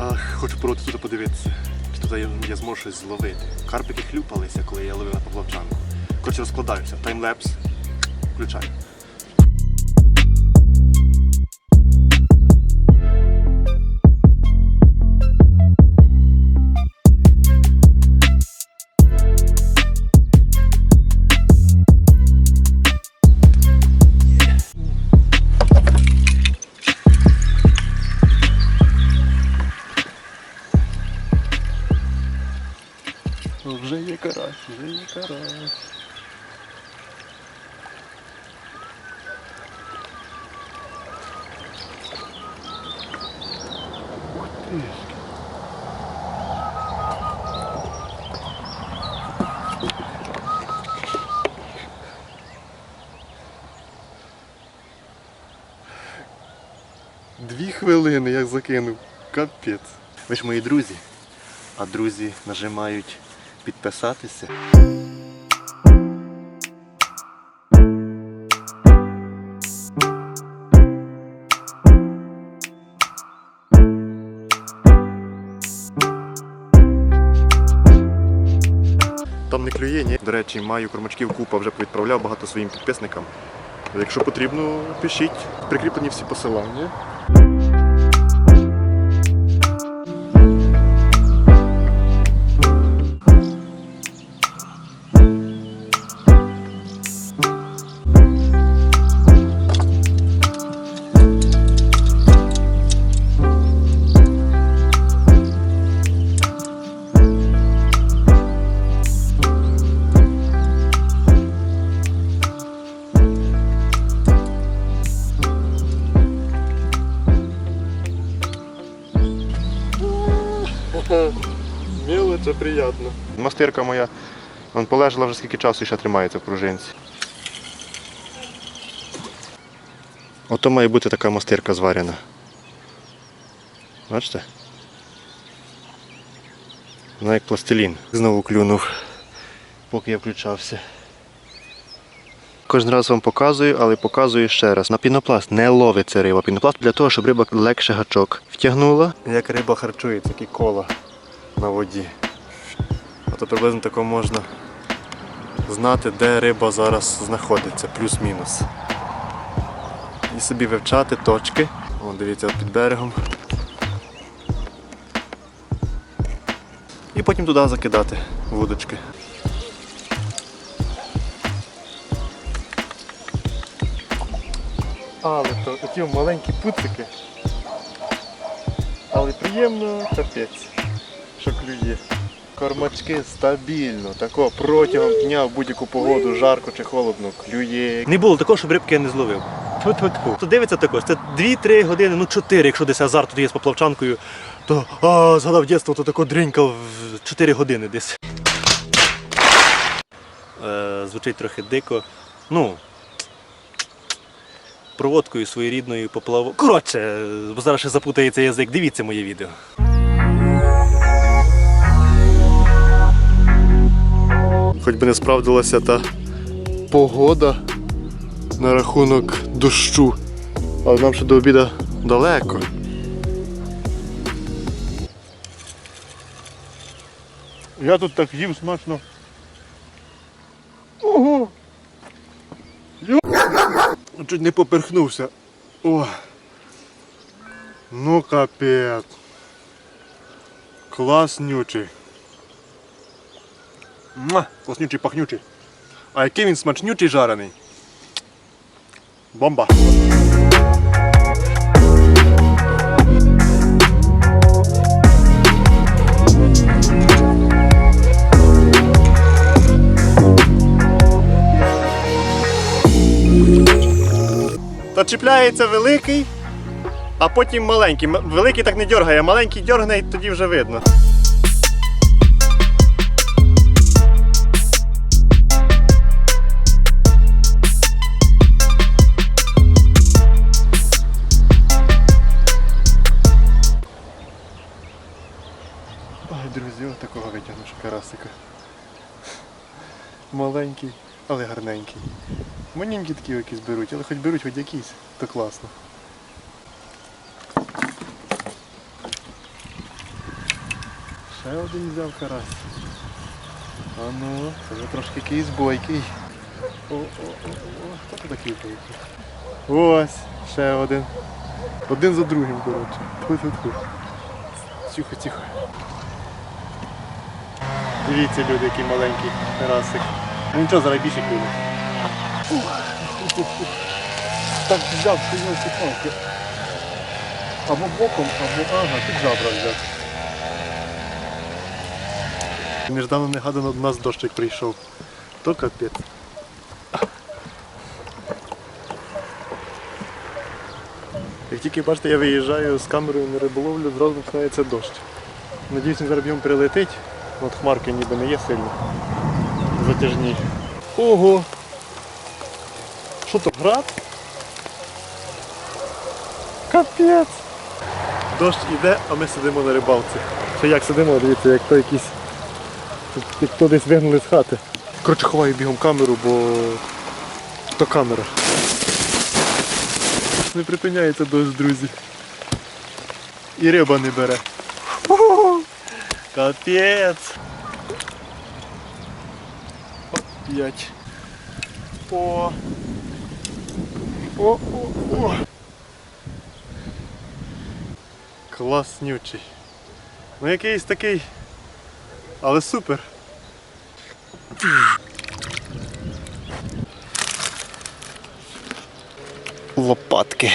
А, хочу проти тут подивитися. Чи тут я, зможу щось зловити. Карпики хлюпалися, коли я ловив на поплавчанку. Коротше, розкладаюся. Таймлепс. Включай. Карась, є карась. Дві хвилини як закинув. Капець. Ви ж мої друзі. А друзі нажимають підписатися. Там не клює, ні. До речі, маю кормачків купа, вже повідправляв багато своїм підписникам. Якщо потрібно, пишіть. Прикріплені всі посилання. Мило, це приємно. Мастирка моя, вон полежала вже скільки часу і ще тримається в пружинці. Ото має бути така мастирка зварена. Бачите? Вона як пластилін. Знову клюнув, поки я включався. Кожен раз вам показую, але показую ще раз. На пінопласт не ловиться риба. Пінопласт для того, щоб риба легше гачок втягнула. Як риба харчується, які кола на воді. А то приблизно тако можна знати, де риба зараз знаходиться, плюс-мінус. І собі вивчати точки. О, дивіться, під берегом. І потім туди закидати вудочки. Але то такі маленькі пуцики. Але приємно капець, що клює. Кормачки стабільно, тако протягом дня в будь-яку погоду, жарко чи холодно, клює. Не було такого, щоб рибки я не зловив. Тьфу-тьфу-тьфу. То дивиться також, це 2-3 години, ну 4, якщо десь азарт тут є з поплавчанкою, то а, згадав дитинство, то тако дрінькав в 4 години десь. Е, звучить трохи дико. Ну, проводкою своєрідною поплаву. Коротше, бо зараз ще запутається язик, дивіться моє відео. Хоч би не справдилася та погода на рахунок дощу. Але нам ще до обіду далеко. Я тут так їм смачно. Ого! Йо! Чуть не поперхнувся. О! Ну капець. Класнючий. Муа! Класнючий, пахнючий. А який він смачнючий жарений. Бомба. Та чіпляється великий, а потім маленький. Великий так не дергає, а маленький дергне і тоді вже видно. Друзі, ось такого витягну карасика. Маленький, але гарненький. Маленькі такі якісь беруть, але хоч беруть хоч якісь, то класно. Ще один взяв карась. А ну, це вже трошки якийсь бойкий. О-о-о-о, хто тут такий бойкий? Ось, ще один. Один за другим, коротше. Тьфу-тьфу-тьфу. Тихо-тихо. Дивіться люди, який маленький карасик. Ну нічого, зараз більше клюне. Так взяв, що його палки. Або боком, або ага, під жабра взяв. Неждано негадано до нас дощик прийшов. То капець. Як тільки бачите, я виїжджаю з камерою на риболовлю, зразу починається дощ. Надіюсь, він зараз б'єм прилетить. От хмарки ніби не є сильно. Затяжні. Ого! Що то, град? Капець! Дощ іде, а ми сидимо на рибалці. Чи як сидимо, дивіться, як то якісь. Як то десь вигнали з хати. Коротше, ховаю бігом камеру, бо то камера. Не припиняється дощ, друзі. І риба не бере. Капець! Опять. О! О, о, о! Класнючий. Ну якийсь такий. Але супер. Лопатки.